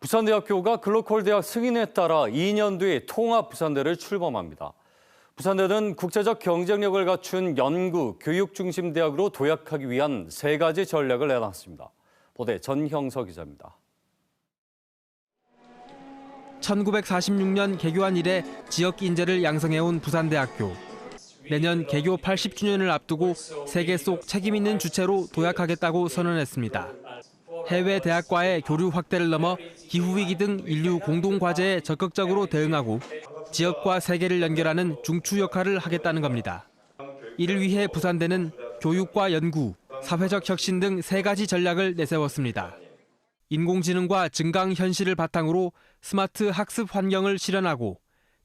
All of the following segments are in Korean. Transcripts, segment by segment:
부산대학교가 글로컬 대학 승인에 따라 2년 뒤 통합 부산대를 출범합니다. 부산대는 국제적 경쟁력을 갖춘 연구, 교육 중심 대학으로 도약하기 위한 세 가지 전략을 내놨습니다. 보대 전형석 기자입니다. 1946년 개교한 이래 지역 인재를 양성해온 부산대학교. 내년 개교 80주년을 앞두고 세계 속 책임 있는 주체로 도약하겠다고 선언했습니다. 해외 대학과의 교류 확대를 넘어 기후위기 등 인류 공동 과제에 적극적으로 대응하고 지역과 세계를 연결하는 중추 역할을 하겠다는 겁니다. 이를 위해 부산대는 교육과 연구, 사회적 혁신 등 세 가지 전략을 내세웠습니다. 인공지능과 증강 현실을 바탕으로 스마트 학습 환경을 실현하고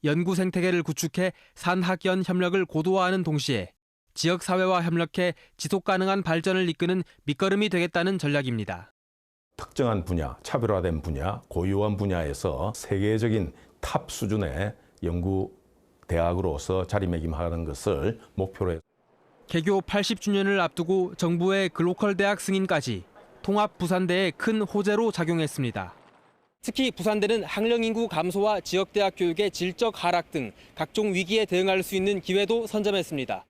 연구 생태계를 구축해 산학연 협력을 고도화하는 동시에 지역 사회와 협력해 지속 가능한 발전을 이끄는 밑거름이 되겠다는 전략입니다. 특정한 분야, 차별화된 분야, 고유한 분야에서 세계적인 탑 수준의 연구 대학으로서 자리매김하는 것을 목표로 해 개교 80주년을 앞두고 정부의 글로컬 대학 승인까지 통합 부산대에 큰 호재로 작용했습니다. 특히 부산대는 학령 인구 감소와 지역 대학 교육의 질적 하락 등 각종 위기에 대응할 수 있는 기회도 선점했습니다.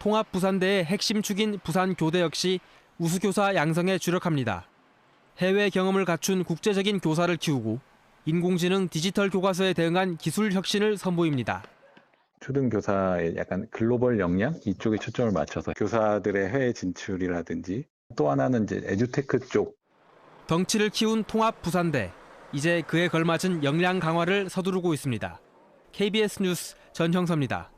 통합 부산대의 핵심 축인 부산 교대 역시 우수 교사 양성에 주력합니다. 해외 경험을 갖춘 국제적인 교사를 키우고 인공지능 디지털 교과서에 대응한 기술 혁신을 선보입니다. 초등교사의 약간 글로벌 역량 이쪽에 초점을 맞춰서 교사들의 해외 진출이라든지 또 하나는 이제 에듀테크 쪽 덩치를 키운 통합 부산대. 이제 그에 걸맞은 역량 강화를 서두르고 있습니다. KBS 뉴스 전형섭입니다.